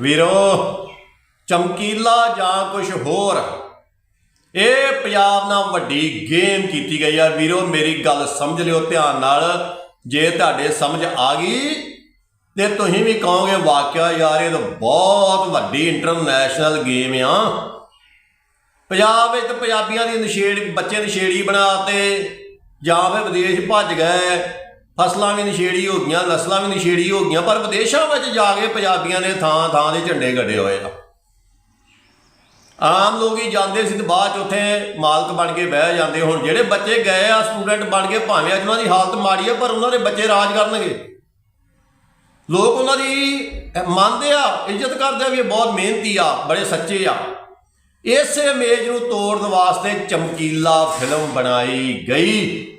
ਵੀਰੋ, ਚਮਕੀਲਾ ਜਾਂ ਕੁਝ ਹੋਰ? ਇਹ ਪੰਜਾਬ ਨਾਲ ਵੱਡੀ ਗੇਮ ਕੀਤੀ ਗਈ ਆ। ਵੀਰੋ, ਮੇਰੀ ਗੱਲ ਸਮਝ ਲਿਓ ਧਿਆਨ ਨਾਲ। ਜੇ ਤੁਹਾਡੇ ਸਮਝ ਆ ਗਈ, ਤੇ ਤੁਸੀਂ ਵੀ ਕਹੋਗੇ, ਵਾਕਿਆ ਯਾਰ, ਇਹ ਤਾਂ ਬਹੁਤ ਵੱਡੀ ਇੰਟਰਨੈਸ਼ਨਲ ਗੇਮ ਆ। ਪੰਜਾਬ ਵਿੱਚ ਪੰਜਾਬੀਆਂ ਦੀ ਨਸ਼ੇੜ, ਬੱਚੇ ਨਸ਼ੇੜੀ ਬਣਾਤੇ ਜਾਂ ਫਿਰ ਵਿਦੇਸ਼ ਭੱਜ ਗਏ। ਫਸਲਾਂ ਵੀ ਨਸ਼ੇੜੀ ਹੋ ਗਈਆਂ, ਨਸਲਾਂ ਵੀ ਨਸ਼ੇੜੀ ਹੋ ਗਈਆਂ, ਪਰ ਵਿਦੇਸ਼ਾਂ ਵਿੱਚ ਜਾ ਕੇ ਪੰਜਾਬੀਆਂ ਨੇ ਥਾਂ ਥਾਂ ਦੇ ਝੰਡੇ ਗੱਡੇ ਹੋਏ ਆ। ਆਮ ਲੋਕ ਹੀ ਜਾਂਦੇ ਸੀ ਤੇ ਬਾਅਦ ਚ ਉੱਥੇ ਮਾਲਕ ਬਣ ਕੇ ਬਹਿ ਜਾਂਦੇ। ਹੁਣ ਜਿਹੜੇ ਬੱਚੇ ਗਏ ਆ ਸਟੂਡੈਂਟ ਬਣ ਕੇ ਭਾਵੇਂ ਅੱਜ ਉਹਨਾਂ ਦੀ ਹਾਲਤ ਮਾੜੀ ਆ, ਪਰ ਉਹਨਾਂ ਦੇ ਬੱਚੇ ਰਾਜ ਕਰਨਗੇ। ਲੋਕ ਉਹਨਾਂ ਦੀ ਮੰਨਦੇ ਆ, ਇੱਜ਼ਤ ਕਰਦੇ ਆ ਵੀ ਇਹ ਬਹੁਤ ਮਿਹਨਤੀ ਆ, ਬੜੇ ਸੱਚੇ ਆ। ਇਸੇ ਇਮੇਜ ਨੂੰ ਤੋੜਨ ਵਾਸਤੇ ਚਮਕੀਲਾ ਫਿਲਮ ਬਣਾਈ ਗਈ।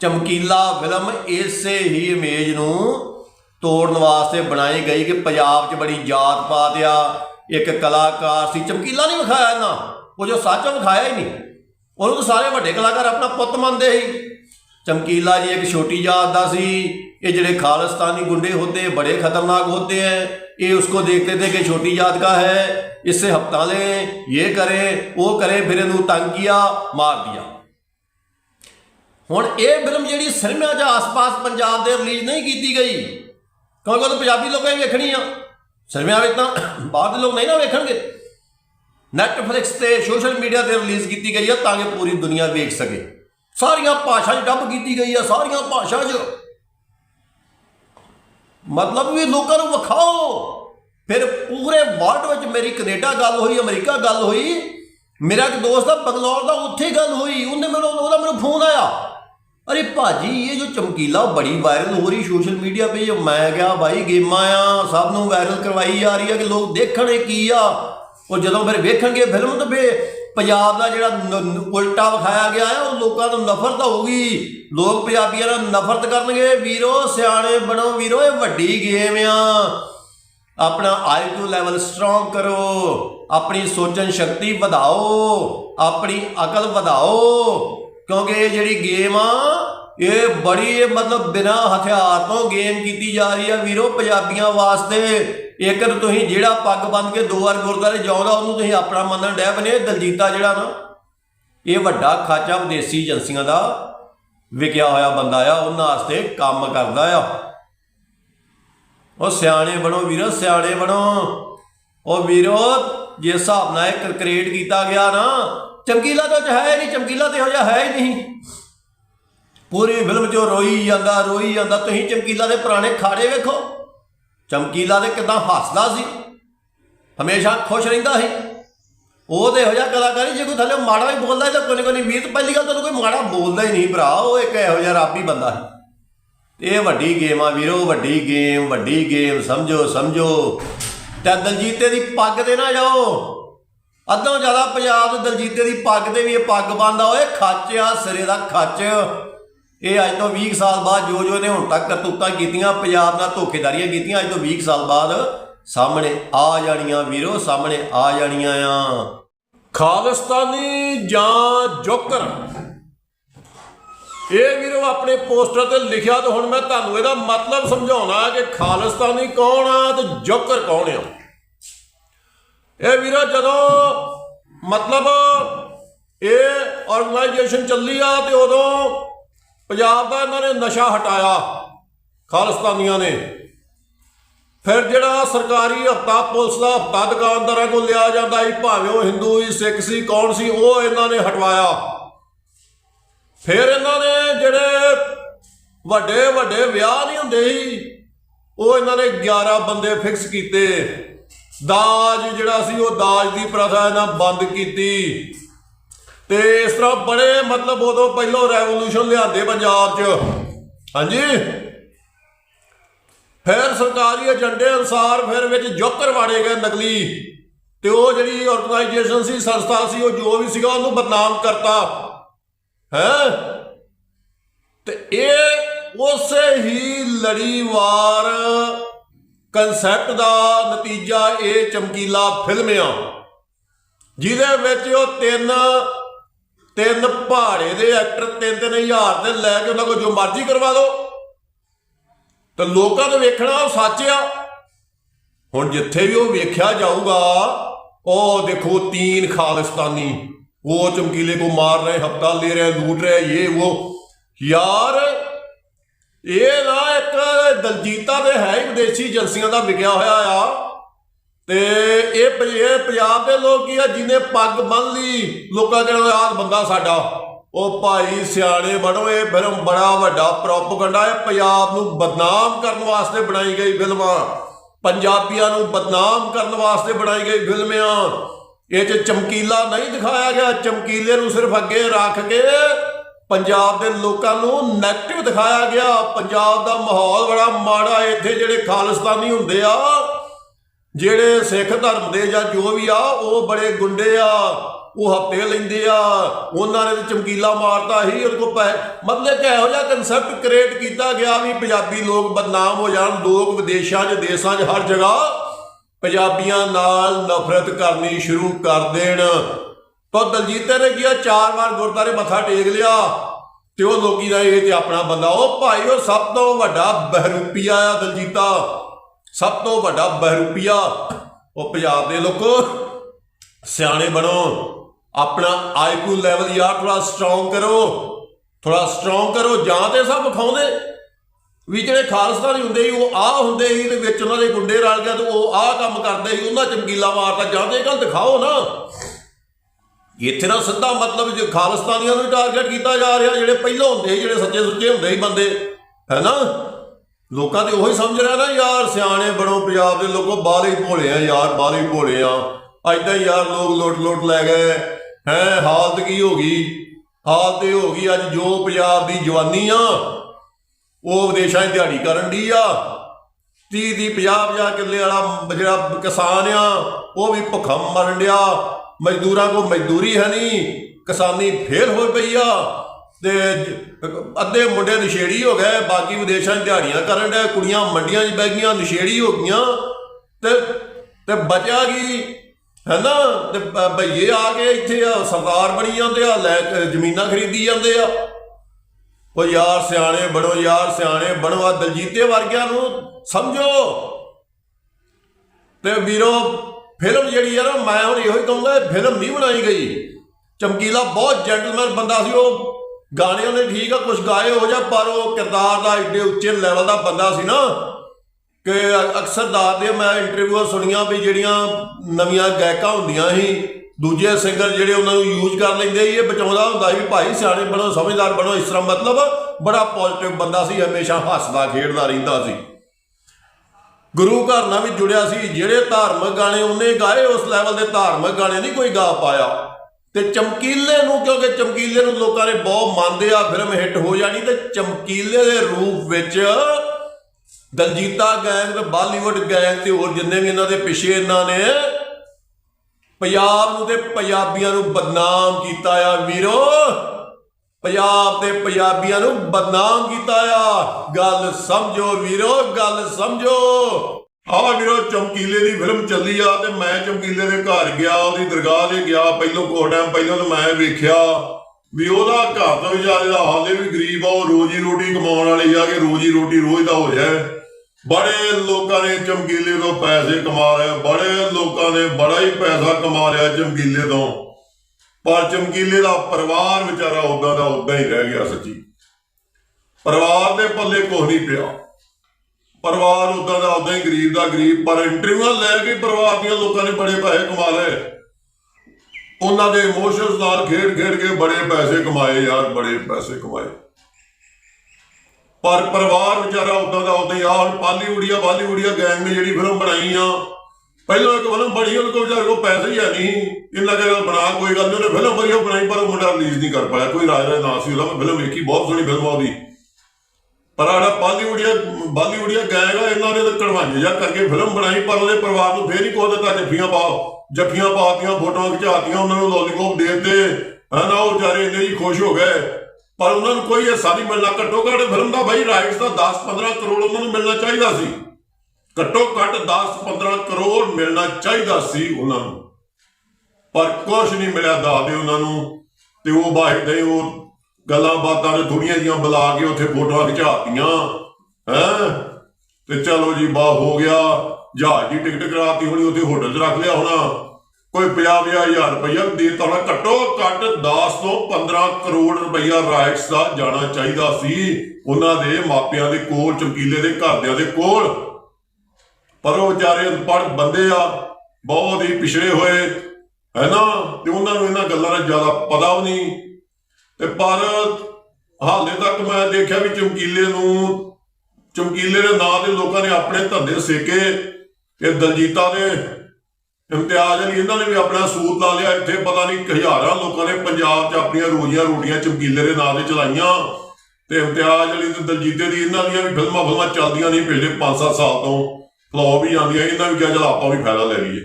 ਚਮਕੀਲਾ ਫਿਲਮ ਇਸੇ ਹੀ ਇਮੇਜ ਨੂੰ ਤੋੜਨ ਵਾਸਤੇ ਬਣਾਈ ਗਈ ਕਿ ਪੰਜਾਬ 'ਚ ਬੜੀ ਜਾਤ ਪਾਤ ਆ ਇੱਕ ਕਲਾਕਾਰ ਸੀ ਚਮਕੀਲਾ ਨਹੀਂ ਵਿਖਾਇਆ ਇਹਨਾਂ ਉਹ ਜੋ ਸੱਚ ਆ ਵਿਖਾਇਆ ਹੀ ਨਹੀਂ ਉਹਨੂੰ ਤਾਂ ਸਾਰੇ ਵੱਡੇ ਕਲਾਕਾਰ ਆਪਣਾ ਪੁੱਤ ਮੰਨਦੇ ਸੀ ਚਮਕੀਲਾ ਜੀ ਇੱਕ ਛੋਟੀ ਜਾਤ ਦਾ ਸੀ ये ਜਿਹੜੇ खालिस्तानी गुंडे होते हैं बड़े खतरनाक होते हैं ये उसको देखते थे कि छोटी जात का है इससे हफ्ता लें ये करें वो करें फिर ਇਹਨੂੰ ਤੰਗ ਕੀਤਾ ਮਾਰ ਦਿਆ ਹੁਣ ਇਹ ਫਿਲਮ ਜਿਹੜੀ ਸਿਨੇਮਾ 'ਚ ਆਸ-ਪਾਸ ਪੰਜਾਬ ਦੇ ਰਿਲੀਜ਼ ਨਹੀਂ ਕੀਤੀ ਗਈ ਕਿਉਂਕਿ ਉਹ ਤਾਂ ਪੰਜਾਬੀ ਲੋਕਾਂ ਹੀ ਵੇਖਣੀ ਆ? ਸਿਨੇਮਾ ਵਿੱਚ ਤਾਂ ਬਾਹਰ ਦੇ ਲੋਕ ਨਹੀਂ ਨਾ ਵੇਖਣਗੇ। ਨੈਟਫਲਿਕਸ ਤੇ ਸੋਸ਼ਲ ਮੀਡੀਆ ਤੇ ਰਿਲੀਜ਼ ਕੀਤੀ ਗਈ ਆ ਤਾਂ ਕਿ ਪੂਰੀ ਦੁਨੀਆ ਵੇਖ ਸਕੇ। ਸਾਰੀਆਂ ਭਾਸ਼ਾ 'ਚ ਡੱਬ ਕੀਤੀ ਗਈ ਆ, ਸਾਰੀਆਂ ਭਾਸ਼ਾ 'ਚ। ਮਤਲਬ ਵੀ ਲੋਕਾਂ ਨੂੰ ਵਿਖਾਓ। ਫਿਰ ਪੂਰੇ ਵਰਲਡ ਵਿੱਚ ਮੇਰੀ ਕੈਨੇਡਾ ਗੱਲ ਹੋਈ, ਅਮਰੀਕਾ ਗੱਲ ਹੋਈ। ਮੇਰਾ ਇੱਕ ਦੋਸਤ ਆ, ਬੰਗਲੌਰ ਦਾ, ਉੱਥੇ ਗੱਲ ਹੋਈ। ਉਹਨੇ ਮੈਨੂੰ ਉਹਦਾ ਮੈਨੂੰ ਫੋਨ ਆਇਆ। ਅਰੇ ਭਾਜੀ, ਇਹ ਜੋ ਚਮਕੀਲਾ ਬੜੀ ਵਾਇਰਲ ਹੋ ਰਹੀ ਸੋਸ਼ਲ ਮੀਡੀਆ 'ਤੇ ਮੈਂ ਕਿਹਾ ਭਾਈ ਗੇਮਾਂ ਆ, ਸਭ ਨੂੰ ਵਾਇਰਲ ਕਰਵਾਈ ਜਾ ਰਹੀ ਆ ਕਿ ਲੋਕ ਦੇਖਣ ਇਹ ਕੀ ਆ। ਉਹ ਜਦੋਂ ਫਿਰ ਵੇਖਣਗੇ ਫਿਲਮ ਤਾਂ ਫੇ ਪੰਜਾਬ ਦਾ ਜਿਹੜਾ ਉਲਟਾ ਵਿਖਾਇਆ ਗਿਆ ਹੈ ਉਹ ਲੋਕਾਂ ਨੂੰ ਨਫ਼ਰਤ ਹੋਊਗੀ। ਲੋਕ ਪੰਜਾਬੀਆਂ ਨਾਲ ਨਫ਼ਰਤ ਕਰਨਗੇ। ਵੀਰੋ, ਸਿਆਣੇ ਬਣੋ ਵੀਰੋ, ਇਹ ਵੱਡੀ ਗੇਮ ਆ। ਆਪਣਾ ਆਈਕਿਊ ਲੈਵਲ ਸਟਰੋਂਗ ਕਰੋ। ਆਪਣੀ ਸੋਚਣ ਸ਼ਕਤੀ ਵਧਾਓ। ਆਪਣੀ ਅਕਲ ਵਧਾਓ। ਕਿਉਂਕਿ ਇਹ ਜਿਹੜੀ ਗੇਮ ਆ ਇਹ ਬੜੀ ਮਤਲਬ ਬਿਨਾ ਹਥਿਆਰ ਤੋਂ ਗੇਮ ਕੀਤੀ ਜਾ ਰਹੀ ਆ। ਵੀਰੋ, ਪੰਜਾਬੀਆਂ ਵਾਸਤੇ ਇੱਕ ਤੁਸੀਂ ਜਿਹੜਾ ਪੱਗ ਬੰਨ ਕੇ ਦੋ ਵਾਰ ਗੁਰਦਾਰੇ ਜਾਉਂਦਾ ਉਹਨੂੰ ਤੁਸੀਂ ਆਪਣਾ ਮੰਨਣ ਡੈ ਬਨੇ, ਦਲਜੀਤਾ ਜਿਹੜਾ ਨਾ, ਇਹ ਵੱਡਾ ਖਾਚਾ ਵਿਦੇਸ਼ੀ ਏਜੰਸੀਆਂ ਦਾ ਵਿਕਿਆ ਹੋਇਆ ਬੰਦਾ ਆ, ਉਹਨਾਂ ਵਾਸਤੇ ਕੰਮ ਕਰਦਾ ਆ। ਉਹ ਸਿਆਣੇ ਬਣੋ ਵੀਰੋ, ਸਿਆਣੇ ਬਣੋ। ਉਹ ਵੀਰੋ ਜੇ ਹਿਸਾਬ ਨਾਲ ਇਹ ਕ੍ਰਿਕੇਟ ਕੀਤਾ ਗਿਆ ਨਾ, ਚਮਕੀਲਾ ਤਾਂ ਹੈ ਹੀ ਨਹੀਂ, ਚਮਕੀਲਾ ਤੇ ਇਹੋ ਜਿਹਾ ਹੈ ਹੀ ਨਹੀਂ। ਪੂਰੀ ਫਿਲਮ 'ਚੋਂ ਰੋਈ ਜਾਂਦਾ ਰੋਈ ਜਾਂਦਾ। ਤੁਸੀਂ ਚਮਕੀਲਾ ਦੇ ਪੁਰਾਣੇ ਖਾੜੇ ਵੇਖੋ। ਚਮਕੀਲਾ ਦੇ ਕਿਦਾਂ ਹੱਸਦਾ ਸੀ। ਹਮੇਸ਼ਾ ਖੁਸ਼ ਰਹਿੰਦਾ ਸੀ। ਉਹ ਤੇ ਇਹੋ ਜਿਹਾ ਕਲਾਕਾਰ, ਜੇ ਕੋਈ ਥੱਲੇ ਮਾੜਾ ਵੀ ਬੋਲਦਾ ਤਾਂ ਕੋਈ ਕੋਈ ਵੀਰ ਪਹਿਲੀ ਗੱਲ ਤਾਂ ਕੋਈ ਮਾੜਾ ਬੋਲਦਾ ਹੀ ਨਹੀਂ ਭਰਾ। ਉਹ ਇੱਕ ਇਹੋ ਜਿਹਾ ਰੱਬ ਹੀ। ਬੰਦਾ ਸੀ ਇਹ ਵੱਡੀ ਗੇਮ ਆ ਵੀਰੋ, ਵੱਡੀ ਗੇਮ ਵੱਡੀ ਗੇਮ। ਸਮਝੋ ਸਮਝੋ। ਤੇ ਦਲਜੀਤੇ ਦੀ ਪੱਗ ਤੇ ਨਾ ਜਾਓ। ਅੱਧੋਂ ਜ਼ਿਆਦਾ ਪੰਜਾਬ ਦਲਜੀਤੇ ਦੀ ਪੱਗ ਤੇ ਵੀ ਇਹ ਪੱਗ ਬੰਦਾ ਓਏ ਖੱਚ ਸਿਰੇ ਦਾ ਖੱਚ। ਇਹ ਅੱਜ ਤੋਂ 20 ਸਾਲ ਬਾਅਦ ਜੋ ਜੋ ਨੇ ਹੁਣ ਤੱਕ ਕਰਤੂਤਾਂ ਕੀਤੀਆਂ, ਪੰਜਾਬ ਨਾਲ ਧੋਖੇਦਾਰੀਆਂ ਕੀਤੀਆਂ, ਅੱਜ ਤੋਂ 20 ਸਾਲ ਬਾਅਦ ਸਾਹਮਣੇ ਆ ਜਾਣੀਆਂ ਵੀਰੋ, ਸਾਹਮਣੇ ਆ ਜਾਣੀਆਂ ਆ। ਖਾਲਿਸਤਾਨੀ ਜਾਂ ਜੋਕਰ? ਇਹ ਵੀਰੋ ਆਪਣੇ ਪੋਸਟਰ ਤੇ ਲਿਖਿਆ ਤੇ ਹੁਣ ਮੈਂ ਤੁਹਾਨੂੰ ਇਹਦਾ ਮਤਲਬ ਸਮਝਾਉਣਾ ਕਿ ਖਾਲਿਸਤਾਨੀ ਕੌਣ ਆ ਤੇ ਜੋਕਰ ਕੌਣ ਆ। ਇਹ ਵੀਰੋ ਜਦੋਂ ਮਤਲਬ ਇਹ ਆਰਗੇਨਾਈਜੇਸ਼ਨ ਚੱਲੀ ਆ ਤੇ ਉਦੋਂ ਪੰਜਾਬ ਦਾ ਇਹਨਾਂ ਨੇ ਨਸ਼ਾ ਹਟਾਇਆ, ਖਾਲਿਸਤਾਨੀਆਂ ਨੇ। ਫਿਰ ਜਿਹੜਾ ਸਰਕਾਰੀ ਹਫਤਾ ਪੁਲਿਸ ਦਾ ਹਫਤਾ ਦੁਕਾਨਦਾਰਾਂ ਕੋਲ ਲਿਆ ਜਾਂਦਾ ਸੀ, ਭਾਵੇਂ ਉਹ ਹਿੰਦੂ ਸੀ, ਸਿੱਖ ਸੀ, ਕੌਣ ਸੀ, ਉਹ ਇਹਨਾਂ ਨੇ ਹਟਵਾਇਆ। ਫਿਰ ਇਹਨਾਂ ਨੇ ਜਿਹੜੇ ਵੱਡੇ ਵੱਡੇ ਵਿਆਹ ਨਹੀਂ ਹੁੰਦੇ ਸੀ, ਉਹ ਇਹਨਾਂ ਨੇ 11 ਬੰਦੇ ਫਿਕਸ ਕੀਤੇ। ਦਾਜ ਜਿਹੜਾ ਸੀ, ਉਹ ਦਾਜ ਦੀ ਪ੍ਰਥਾ ਇਹਨਾਂ ਬੰਦ ਕੀਤੀ। ਤੇ ਇਸ ਤਰ੍ਹਾਂ ਬੜੇ ਮਤਲਬ ਉਦੋਂ ਪਹਿਲੋਂ ਰੈਵੋਲੂਸ਼ਨ ਲਿਆਂਦੇ ਪੰਜਾਬ 'ਚ। ਹਾਂਜੀ? ਫਿਰ ਸਰਕਾਰੀ ਏਜੰਡੇ ਅਨੁਸਾਰ ਫਿਰ ਵਿੱਚ ਜੋਕਰ ਵਾੜੇ ਗਏ ਨਕਲੀ। ਤੇ ਉਹ ਜਿਹੜੀ ਆਰਗੇਨਾਈਜੇਸ਼ਨ ਸੀ, ਸੰਸਥਾ ਸੀ, ਉਹ ਜੋ ਵੀ ਸੀਗਾ ਉਹਨੂੰ ਬਦਨਾਮ ਕਰਤਾ। ਹੈ? ਤੇ ਇਹ ਉਸੇ ਹੀ ਲੜੀਵਾਰ ਕਨਸੈਪਟ ਦਾ ਨਤੀਜਾ ਇਹ ਚਮਕੀਲਾ ਫਿਲਮ ਆ, ਜਿਹਦੇ ਵਿੱਚ ਉਹ ਤਿੰਨ ਤਿੰਨ ਪਹਾੜੇ ਦੇ ਐਕਟਰ ਤਿੰਨ ਤਿੰਨ ਹਜ਼ਾਰ ਤੇ ਲੈ ਕੇ ਉਹਨਾਂ ਕੋਲ ਜੋ ਮਰਜ਼ੀ ਕਰਵਾ ਦਿਓ। ਤੇ ਲੋਕਾਂ ਨੇ ਵੇਖਣਾ, ਉਹ ਸੱਚ ਆ। ਹੁਣ ਜਿੱਥੇ ਵੀ ਉਹ ਵੇਖਿਆ ਜਾਊਗਾ, ਉਹ ਦੇਖੋ ਤੀਨ ਖਾਲਿਸਤਾਨੀ, ਉਹ ਚਮਕੀਲੇ ਕੋ ਮਾਰ ਰਹੇ ਹਫਤਾ ਲੈ ਰਹੇ, ਲੂਟ ਰਹੇ, ਇਹ, ਉਹ। ਯਾਰ, ਇਹ ਨਾ ਇੱਕ ਦਲਜੀਤਾ ਦੇ ਹੈ ਹੀ ਵਿਦੇਸ਼ੀ ਏਜੰਸੀਆਂ ਦਾ ਵਿਗਿਆ ਹੋਇਆ ਆ। ਤੇ ਇਹ ਇਹ ਪੰਜਾਬ ਦੇ ਲੋਕ ਕੀ ਆ ਜਿਹਨੇ ਪੱਗ ਬੰਨ ਲਈ, ਲੋਕਾਂ ਕਹਿੰਦੇ ਆਹ ਬੰਦਾ ਸਾਡਾ। ਉਹ ਭਾਈ ਸਿਆਣੇ ਬਣੋ, ਇਹ ਫਿਲਮ ਬੜਾ ਵੱਡਾ ਪ੍ਰੋਪਗੈਂਡਾ ਹੈ। ਪੰਜਾਬ ਨੂੰ ਬਦਨਾਮ ਕਰਨ ਵਾਸਤੇ ਬਣਾਈ ਗਈ ਫਿਲਮਾਂ। ਪੰਜਾਬੀਆਂ ਨੂੰ ਬਦਨਾਮ ਕਰਨ ਵਾਸਤੇ ਬਣਾਈ ਗਈ ਫਿਲਮ। ਆ ਇਹ ਚ ਚਮਕੀਲਾ ਨਹੀਂ ਦਿਖਾਇਆ ਗਿਆ। ਚਮਕੀਲੇ ਨੂੰ ਸਿਰਫ ਅੱਗੇ ਰੱਖ ਕੇ ਪੰਜਾਬ ਦੇ ਲੋਕਾਂ ਨੂੰ ਨੈਗੇਟਿਵ ਦਿਖਾਇਆ ਗਿਆ। ਪੰਜਾਬ ਦਾ ਮਾਹੌਲ ਬੜਾ ਮਾੜਾ ਇੱਥੇ ਜਿਹੜੇ ਖਾਲਿਸਤਾਨੀ ਹੁੰਦੇ ਆ ਜਿਹੜੇ ਸਿੱਖ ਧਰਮ ਦੇ ਜਾਂ ਜੋ ਵੀ ਆ, ਉਹ ਬੜੇ ਗੁੰਡੇ ਆ, ਉਹ ਹੱਤੇ ਲੈਂਦੇ ਆ, ਉਹਨਾਂ ਨੇ ਚਮਕੀਲਾ ਮਾਰਤਾ ਹੀ ਉਹਦੇ ਕੋ ਪੈ, ਮਤਲਬ ਕਿ ਇਹੋ ਜਿਹਾ ਕਨਸੈਪਟ ਕ੍ਰੀਏਟ ਕੀਤਾ ਗਿਆ ਵੀ ਪੰਜਾਬੀ ਲੋਕ ਬਦਨਾਮ ਹੋ ਜਾਣ, ਲੋਕ ਵਿਦੇਸ਼ਾਂ 'ਚ, ਦੇਸ਼ਾਂ 'ਚ, ਹਰ ਜਗ੍ਹਾ ਪੰਜਾਬੀਆਂ ਨਾਲ ਨਫ਼ਰਤ ਕਰਨੀ ਸ਼ੁਰੂ ਕਰ ਦੇਣ। ਤਾਂ ਦਲਜੀਤ ਨੇ ਕੀਆ ਚਾਰ ਵਾਰ ਗੁਰਦਾਰੇ ਮੱਥਾ ਟੇਕ ਲਿਆ ਤੇ ਉਹ ਲੋਕੀ ਦਾ ਇਹ ਤੇ ਆਪਣਾ ਬੰਦਾ, ਉਹ ਭਾਈ ਉਹ ਸਭ ਤੋਂ ਵੱਡਾ ਬਹਿਰੂਪੀਆ ਆ ਦਲਜੀਤਾ। ਸਭ ਤੋਂ ਵੱਡਾ ਬਹਿਰੂਪੀਆ, ਉਹ ਪੰਜਾਬ ਦੇ ਲੋਕੋ ਸਿਆਣੇ ਬਣੋ। ਆਪਣਾ ਆਈਕੂ ਲੈਵਲ ਯਾਰ ਥੋੜਾ ਸਟਰੋਂਗ ਕਰੋ। ਥੋੜਾ ਸਟਰੋਂਗ ਕਰੋ, ਜਾਂ ਤੇ ਸਭ ਵਿਖਾਉਂਦੇ। ਵੀ ਜਿਹੜੇ ਖਾਲਸਤਾਨੀ ਹੁੰਦੇ ਸੀ, ਉਹ ਆਹ ਹੁੰਦੇ ਸੀ ਤੇ ਵਿੱਚ ਉਹਨਾਂ ਦੇ ਗੁੰਡੇ ਰਲ ਗਿਆ ਤੇ ਉਹ ਆਹ ਕੰਮ ਕਰਦੇ ਸੀ, ਉਹਨਾਂ ਚਮਕੀਲਾ ਮਾਰਦਾ, ਜਾਂ ਤੇ ਇਹ ਗੱਲ ਦਿਖਾਓ ਨਾ। ਇੱਥੇ ਨਾ ਸਿੱਧਾ ਮਤਲਬ ਜੇ ਖਾਲਸਤਾਨੀਆਂ ਨੂੰ ਟਾਰਗੇਟ ਕੀਤਾ ਜਾ ਰਿਹਾ, ਜਿਹੜੇ ਪਹਿਲਾਂ ਹੁੰਦੇ ਸੀ, ਜਿਹੜੇ ਸੱਚੇ ਸੁੱਚੇ ਹੁੰਦੇ ਸੀ ਬੰਦੇ, ਹੈ ਲੋਕਾਂ ਤੇ ਉਹੀ ਸਮਝ ਰਿਹਾ ਨਾ ਯਾਰ ਸਿਆਣੇ ਬਣੋ ਪੰਜਾਬ ਦੇ, ਲੋਕੋ ਬਾਹਲੇ ਹੀ ਭੋਲੇ ਆ ਯਾਰ, ਬਾਹਲੇ ਹੀ ਭੋਲੇ ਆ। ਐਦਾਂ ਹੀ ਯਾਰ ਲੋਕ ਲੁੱਟ ਲੁੱਟ ਲੈ ਗਏ। ਹੈ, ਹਾਲਤ ਕੀ ਹੋ ਗਈ? ਹਾਲਤ ਇਹ ਹੋ ਗਈ, ਅੱਜ ਜੋ ਪੰਜਾਬ ਦੀ ਜਵਾਨੀ ਆ, ਉਹ ਵਿਦੇਸ਼ਾਂ 'ਚ ਦਿਹਾੜੀ ਕਰਨ ਦੀ ਆ। 30 ਦੀ 50 50 ਕਿੱਲੇ ਵਾਲਾ ਜਿਹੜਾ ਕਿਸਾਨ ਆ, ਉਹ ਵੀ ਭੁੱਖਾ ਮਰਨ ਡਿਆ। ਮਜ਼ਦੂਰਾਂ ਕੋ ਮਜ਼ਦੂਰੀ ਹੈ ਨਹੀਂ, ਕਿਸਾਨੀ ਫੇਲ ਹੋ ਪਈ ਆ। ਤੇ ਅੱਧੇ ਮੁੰਡੇ ਨਸ਼ੇੜੀ ਹੋ ਗਏ, ਬਾਕੀ ਵਿਦੇਸ਼ਾਂ 'ਚ ਦਿਹਾੜੀਆਂ ਕਰਨ ਡੇ ਕੁੜੀਆਂ ਮੰਡੀਆਂ 'ਚ ਬਹਿ ਗਈਆਂ, ਨਸ਼ੇੜੀ ਹੋ ਗਈਆਂ। ਤੇ ਤੇ ਬਚਿਆ ਕੀ? ਹੈ ਨਾ ਤੇ ਭਈਏ ਆ ਕੇ ਇੱਥੇ ਆ, ਸਰਦਾਰ ਬਣੀ ਜਾਂਦੇ ਆ, ਲੈ ਜ਼ਮੀਨਾਂ ਖਰੀਦੀ ਜਾਂਦੇ ਆ। ਉਹ ਯਾਰ ਸਿਆਣੇ ਬਣੋ, ਯਾਰ ਸਿਆਣੇ ਬਣੋ ਆ ਦਲਜੀਤੇ ਵਰਗਿਆਂ ਨੂੰ ਸਮਝੋ। ਤੇ ਵੀਰੋ, ਫਿਲਮ ਜਿਹੜੀ ਆ ਨਾ, ਮੈਂ ਹੁਣ ਇਹੋ ਹੀ ਕਹੂੰਗਾ ਫਿਲਮ ਨਹੀਂ ਬਣਾਈ ਗਈ। ਚਮਕੀਲਾ ਬਹੁਤ ਜੈਂਟਲਮੈਨ ਬੰਦਾ ਸੀ ਉਹ। ਗਾਣੇ ਉਹਨੇ ਠੀਕ ਆ ਕੁਝ ਗਾਏ ਹੋ ਜਾ, ਪਰ ਉਹ ਕਿਰਦਾਰ ਦਾ ਏਡੇ ਉੱਚੇ ਲੈਵਲ ਦਾ ਬੰਦਾ ਸੀ ਨਾ ਕਿ ਅਕਸਰ ਦੱਸਦੇ ਮੈਂ ਇੰਟਰਵਿਊ ਸੁਣੀਆਂ ਵੀ ਜਿਹੜੀਆਂ ਨਵੀਆਂ ਗਾਇਕਾਂ ਹੁੰਦੀਆਂ ਸੀ, ਦੂਜੇ ਸਿੰਗਰ ਜਿਹੜੇ ਉਹਨਾਂ ਨੂੰ ਯੂਜ਼ ਕਰ ਲੈਂਦੇ ਇਹ ਬਚਾਉਂਦਾ ਹੁੰਦਾ ਸੀ ਵੀ ਭਾਈ ਸਿਆਣੇ ਬਣੋ, ਸਮਝਦਾਰ ਬਣੋ, ਇਸ ਤਰ੍ਹਾਂ ਮਤਲਬ ਬੜਾ ਪੋਜ਼ਿਟਿਵ ਬੰਦਾ ਸੀ, ਹਮੇਸ਼ਾ ਹੱਸਦਾ, ਖੇਡਦਾ ਰਹਿੰਦਾ ਸੀ। ਗੁਰੂ ਘਰ ਨਾਲ ਵੀ ਜੁੜਿਆ ਸੀ, ਜਿਹੜੇ ਧਾਰਮਿਕ ਗਾਣੇ ਉਹਨੇ ਗਾਏ, ਉਸ ਲੈਵਲ ਦੇ ਧਾਰਮਿਕ ਗਾਣੇ ਨਹੀਂ ਕੋਈ ਗਾ ਪਾਇਆ। ਤੇ ਚਮਕੀਲੇ ਨੂੰ, ਕਿਉਂਕਿ ਚਮਕੀਲੇ ਨੂੰ ਲੋਕਾਂ ਨੇ ਬਹੁਤ ਮੰਨਦੇ ਆ, ਫਿਲਮ ਹਿੱਟ ਹੋ ਜਾਣੀ ਤੇ ਚਮਕੀਲੇ ਦੇ ਰੂਪ ਵਿੱਚ ਦਲਜੀਤਾ ਗੈਂਗ ਤੇ ਬਾਲੀਵੁੱਡ ਗੈਂਗ ਤੇ ਹੋਰ ਜਿੰਨੇ ਵੀ ਇਹਨਾਂ ਦੇ ਪਿੱਛੇ ਇਹਨਾਂ ਨੇ, ਪੰਜਾਬ ਨੂੰ ਤੇ ਪੰਜਾਬੀਆਂ ਨੂੰ ਬਦਨਾਮ ਕੀਤਾ ਆ ਵੀਰੋ। ਪੰਜਾਬ ਤੇ ਪੰਜਾਬੀਆਂ ਨੂੰ ਬਦਨਾਮ ਕੀਤਾ ਆ। ਗੱਲ ਸਮਝੋ ਵੀਰੋ, ਗੱਲ ਸਮਝੋ। ਆਹ ਵੀਰੋ ਚਮਕੀਲੇ ਦੀ ਫਿਲਮ ਚੱਲੀ ਆ ਤੇ ਮੈਂ ਚਮਕੀਲੇ ਦੇ ਘਰ ਗਿਆ, ਉਹਦੀ ਦਰਗਾਹ ਤੇ ਗਿਆ, ਪਹਿਲੋਂ ਕੋਹ ਟਾਈਮ ਪਹਿਲਾਂ ਤਾਂ ਮੈਂ ਵੇਖਿਆ ਵੀ ਉਹਦਾ ਘਰ ਤੋਂ ਵਿਚਾਰੇ ਦਾ ਹਾਲੇ ਵੀ ਗਰੀਬ ਆ, ਉਹ ਰੋਜੀ ਰੋਟੀ ਕਮਾਉਣ ਵਾਲੇ ਆ ਕਿ ਰੋਜੀ ਰੋਟੀ ਰੋਜ਼ ਦਾ ਹੋ ਜਾਏ। ਬੜੇ ਲੋਕਾਂ ਨੇ ਚਮਕੀਲੇ ਤੋਂ ਪੈਸੇ ਕਮਾ ਰਹੇ, ਬੜੇ ਲੋਕਾਂ ਨੇ ਬੜਾ ਹੀ ਪੈਸਾ ਕਮਾ ਰਿਹਾ ਚਮਕੀਲੇ ਤੋਂ। ਪਰ ਚਮਕੀਲੇ ਦਾ ਪਰਿਵਾਰ ਵਿਚਾਰਾ ਉਦਾਂ ਦਾ ਉਦਾਂ ਹੀ ਰਹਿ ਗਿਆ ਸੱਚੀ। ਪਰਿਵਾਰ ਦੇ ਪੱਲੇ ਕੁਝ ਨਹੀਂ ਪਿਆ। ਪਰਿਵਾਰ ਉਦਾਂ ਦਾ ਉਦਾਂ ਹੀ ਗਰੀਬ ਦਾ ਗਰੀਬ, ਪਰ ਇੰਟਰਵਿਊ ਲੈ ਕੇ ਪਰਿਵਾਰ ਦੀਆਂ ਲੋਕਾਂ ਨੇ ਬੜੇ ਪੈਸੇ ਕਮਾ ਲਏ। ਉਹਨਾਂ ਦੇ ਇਮੋਸ਼ਨਸ ਨਾਲ ਖੇਡ ਖੇਡ ਕੇ ਬੜੇ ਪੈਸੇ ਕਮਾਏ ਯਾਰ, ਬੜੇ ਪੈਸੇ ਕਮਾਏ। ਪਰ ਪਰਿਵਾਰ ਵਿਚਾਰਾ ਉਦਾਂ ਦਾ ਉਦਾਂ ਹੀ ਆ ਹੁਣ ਬਾਲੀਵੁੱਡੀਆ ਬਾਲੀਵੁੱਡੀਆ ਗੈਂਗ ਨੇ ਜਿਹੜੀ ਫਿਲਮ ਬਣਾਈ ਆ। ਪਹਿਲਾਂ ਇੱਕ ਫਿਲਮ ਬਣੀ, ਉਹਦੇ ਕੋਲ ਵਿਚਾਰੇ ਕੋਲ ਪੈਸੇ ਹੀ ਹੈ ਨਹੀਂ। ਇੰਨਾ ਕਹਿੰਦਾ ਬਣਾ ਕੋਈ ਗੱਲ ਨਹੀਂ, ਉਹਨੇ ਫਿਲਮ ਵਧੀਆ ਬਣਾਈ, ਪਰ ਉਹ ਮੁੰਡਾ ਰਿਲੀਜ਼ ਨਹੀਂ ਕਰ ਪਾਇਆ। ਕੋਈ ਰਾਜ ਦਾ ਨਾਂ ਸੀ ਉਹਦਾ, ਮੈਂ ਫਿਲਮ ਵੇਖੀ, ਬਹੁਤ ਸੋਹਣੀ ਫਿਲਮ ਆ ਉਹਦੀ। ਪਰ ਆੜਾ ਬਾਲੀਵੁੱਡੀਆ ਬਾਲੀਵੁੱਡੀਆ ਗੈਂਗ ਇਹਨਾਂ ਨੇ ਤਾਂ ਕੜਵਾਂਜੇ ਜਾ ਕਰਕੇ ਫਿਲਮ ਬਣਾਈ, ਪਰ ਉਹਦੇ ਪਰਿਵਾਰ ਨੂੰ ਫੇਰ ਹੀ ਕੋਹ ਦਿੱਤਾ, ਜੱਫੀਆਂ ਪਾ, ਜੱਫੀਆਂ ਪਾਤੀਆਂ ਫੋਟੋਆਂ ਖਿਚਾਤੀਆਂ, ਉਹਨਾਂ ਨੂੰ ਲੋਲੀਪੌਪ ਦੇ ਦਿੱਤੇ। ਹਨਾ ਉਹ ਵਿਚਾਰੇ ਇੰਨੇ ਹੀ ਖੁਸ਼ ਹੋ ਗਏ। ਪਰ ਉਹਨਾਂ ਨੂੰ ਕੋਈ ਹਿੱਸਾ ਨਹੀਂ ਮਿਲਣਾ। ਘੱਟੋ ਘੱਟ ਫਿਲਮ ਦਾ ਬਾਈ ਰਾਈਟਸ ਦਾ 10-15 ਕਰੋੜ ਉਹਨਾਂ ਨੂੰ ਮਿਲਣਾ ਚਾਹੀਦਾ ਸੀ। ਘੱਟੋ ਘੱਟ 10-15 ਕਰੋੜ ਮਿਲਣਾ ਚਾਹੀਦਾ ਸੀ ਉਹਨਾਂ ਨੂੰ। ਪਰ ਕੁਝ ਨਹੀਂ ਮਿਲਿਆ ਦੱਸਦੇ ਉਹਨਾਂ ਨੂੰ। ਤੇ ਉਹ ਬਾਹਰ ਦੇ, ਉਹ ਗੱਲਾਂ ਬਾਤਾਂ ਨੇ ਥੋੜੀਆਂ ਜੀਆਂ ਬੁਲਾ ਕੇ ਉੱਥੇ ਫੋਟੋਆਂ ਖਿਚਾਤੀਆਂ, ਹੈ? ਤੇ ਚਲੋ ਜੀ, ਬਾ ਹੋ ਗਿਆ, ਜਹਾਜ਼ ਦੀ ਟਿਕਟ ਕਰਾਤੀ ਹੋਣੀ, ਉੱਥੇ ਹੋਟਲ 'ਚ ਰੱਖ ਲਿਆ ਹੋਣਾ। ਕੋਈ 50 ਹਜ਼ਾਰ ਰੁਪਈਆ ਦੇ ਤਾ ਹੋਣਾ। ਘੱਟੋ ਘੱਟ 10 ਤੋਂ 15 ਕਰੋੜ ਰੁਪਇਆ ਰਾਈਟਸ ਦਾ ਜਾਣਾ ਚਾਹੀਦਾ ਸੀ ਉਹਨਾਂ ਦੇ ਮਾਪਿਆਂ ਦੇ ਕੋਲ, ਚਮਕੀਲੇ ਦੇ ਘਰਦਿਆਂ ਦੇ ਕੋਲ। ਪਰ ਉਹ ਵਿਚਾਰੇ ਅਨਪੜ੍ਹ ਬੰਦੇ ਆ, ਬਹੁਤ ਹੀ ਪਿਛੜੇ ਹੋਏ, ਹੈ ਨਾ? ਤੇ ਉਹਨਾਂ ਨੂੰ ਇਹਨਾਂ ਗੱਲਾਂ ਦਾ ਜ਼ਿਆਦਾ ਪਤਾ ਵੀ ਨਹੀਂ। ਤੇ ਪਰ ਹਾਲੇ ਤੱਕ ਮੈਂ ਦੇਖਿਆ ਵੀ ਚਮਕੀਲੇ ਨੂੰ, ਚਮਕੀਲੇ ਦੇ ਨਾਂ ਦੇ ਲੋਕਾਂ ਨੇ ਆਪਣੇ ਧੰਦੇ ਸੇਕੇ। ਤੇ ਦਲਜੀਤਾ ਦੇ ਇਮਤਿਆਜ਼ ਅਲੀ ਇਹਨਾਂ ਨੇ ਵੀ ਆਪਣਾ ਸੂਤ ਲਾ ਲਿਆ। ਇੱਥੇ ਪਤਾ ਨਹੀਂ ਹਜ਼ਾਰਾਂ ਲੋਕਾਂ ਨੇ ਪੰਜਾਬ 'ਚ ਆਪਣੀਆਂ ਰੋਜ਼ੀਆਂ ਰੋਟੀਆਂ ਚਮਕੀਲੇ ਦੇ ਨਾਂ ਤੇ ਚਲਾਈਆਂ। ਤੇ ਇਮਤਿਆਜ਼ ਅਲੀ ਤੇ ਦਲਜੀਤੇ ਦੀ ਇਹਨਾਂ ਦੀਆਂ ਵੀ ਫਿਲਮਾਂ ਫਿਲਮਾਂ ਚੱਲਦੀਆਂ ਨਹੀਂ ਪਿਛਲੇ 5-7 ਸਾਲ ਤੋਂ। ਫਲॉप ਹੀ ਜਾਂਦੀਆਂ ਇਹਨਾਂ ਵੀ ਕਿਹਾ ਚਲ ਆਪਾਂ ਵੀ ਫਾਇਦਾ ਲੈ ਲਈਏ।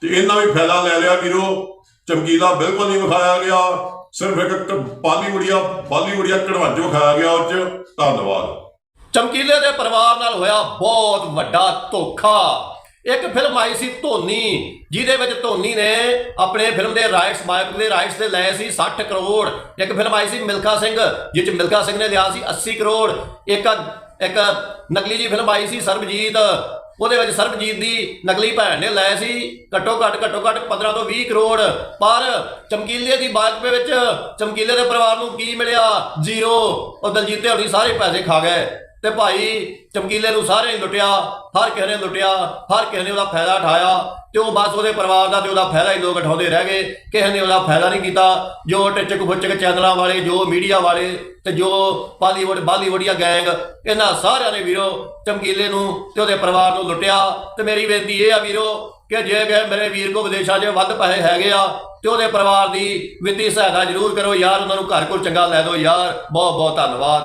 ਤੇ ਇਹਨਾਂ ਵੀ ਫਾਇਦਾ ਲੈ ਲਿਆ ਵੀਰੋ। ਚਮਕੀਲਾ ਬਿਲਕੁਲ ਨਹੀਂ ਵਿਖਾਇਆ ਗਿਆ। ਸਿਰਫ ਇੱਕ ਕ- ਬਾਲੀਵੁਡੀਆ ਬਾਲੀਵੁਡੀਆ ਕਢਵਾਂਜੋ ਗਿਆ ਉਹ 'ਚ। ਧੰਨਵਾਦ। ਚਮਕੀਲੇ ਦੇ ਪਰਿਵਾਰ ਨਾਲ ਹੋਇਆ ਬਹੁਤ ਵੱਡਾ ਧੋਖਾ। ਇੱਕ ਫਿਲਮ ਆਈ ਸੀ ਧੋਨੀ, ਜਿਹਦੇ ਵਿੱਚ ਧੋਨੀ ਨੇ ਆਪਣੇ ਫਿਲਮ ਦੇ ਰਾਈਟਸ ਮਾਈਕ ਦੇ ਰਾਈਟਸ ਤੇ ਲਏ ਸੀ 60 ਕਰੋੜ। ਇੱਕ ਫਿਲਮ ਆਈ ਸੀ ਮਿਲਖਾ ਸਿੰਘ ਜਿਸ 'ਚ ਮਿਲਖਾ ਸਿੰਘ ਨੇ ਲਿਆ ਸੀ 80 ਕਰੋੜ। ਇੱਕ ਇੱਕ ਨਕਲੀ ਜੀ ਫਿਲਮ ਆਈ ਸੀ ਸਰਬਜੀਤ ਉਹਦੇ ਵਿੱਚ ਸਰਬਜੀਤ ਦੀ ਨਕਲੀ ਭੈਣ ਨੇ ਲਏ ਸੀ, ਘੱਟੋ ਘੱਟ ਘੱਟੋ ਘੱਟ 15 ਤੋਂ 20 ਕਰੋੜ। ਪਰ ਚਮਕੀਲੇ ਦੀ ਬਾਜਪੇ ਵਿੱਚ ਚਮਕੀਲੇ ਦੇ ਪਰਿਵਾਰ ਨੂੰ ਕੀ ਮਿਲਿਆ? ਜ਼ੀਰੋ। ਉਹ ਦਲਜੀਤੇ ਹੋਣੀ ਸਾਰੇ ਪੈਸੇ ਖਾ ਗਏ। ਤੇ ਭਾਈ ਚਮਕੀਲੇ ਨੂੰ ਸਾਰੇ ਨੇ ਲੁੱਟਿਆ, ਹਰ ਕਿਸੇ ਨੇ ਲੁੱਟਿਆ, ਹਰ ਕਿਸੇ ਨੇ ਉਹਦਾ ਫਾਇਦਾ ਉਠਾਇਆ, ਤੇ ਉਹ ਬਸ ਉਹਦੇ ਪਰਿਵਾਰ ਦਾ ਤੇ ਉਹਦਾ ਫਾਇਦਾ ਹੀ ਲੋਕ ਉਠਾਉਂਦੇ ਰਹਿ ਗਏ, ਕਿਸੇ ਨੇ ਉਹਦਾ ਫਾਇਦਾ ਨਹੀਂ ਕੀਤਾ। ਜੋ ਟਿਚਕ ਫੁੱਚਕ ਚੈਨਲਾਂ ਵਾਲੇ, ਜੋ ਮੀਡੀਆ ਵਾਲੇ ਤੇ ਜੋ ਬਾਲੀਵੁੱਡ, ਬਾਲੀਵੁੱਡੀਆ ਗੈਂਗ, ਇਹਨਾਂ ਸਾਰਿਆਂ ਨੇ ਵੀਰੋ ਚਮਕੀਲੇ ਨੂੰ ਤੇ ਉਹਦੇ ਪਰਿਵਾਰ ਨੂੰ ਲੁੱਟਿਆ। ਤੇ ਮੇਰੀ ਬੇਨਤੀ ਇਹ ਆ ਵੀਰੋ ਕਿ ਜੇ ਗਏ ਮੇਰੇ ਵੀਰ ਕੋ ਵਿਦੇਸ਼ਾਂ 'ਚ ਵੱਧ ਪੈਸੇ ਹੈਗੇ ਆ, ਤੇ ਉਹਦੇ ਪਰਿਵਾਰ ਦੀ ਵਿੱਤੀ ਸਹਾਇਤਾ ਜ਼ਰੂਰ ਕਰੋ। ਯਾਰ, ਉਹਨਾਂ ਨੂੰ ਘਰ ਕੋਲ ਚੰਗਾ ਲੈ ਦਿਓ। ਯਾਰ ਬਹੁਤ ਬਹੁਤ ਧੰਨਵਾਦ।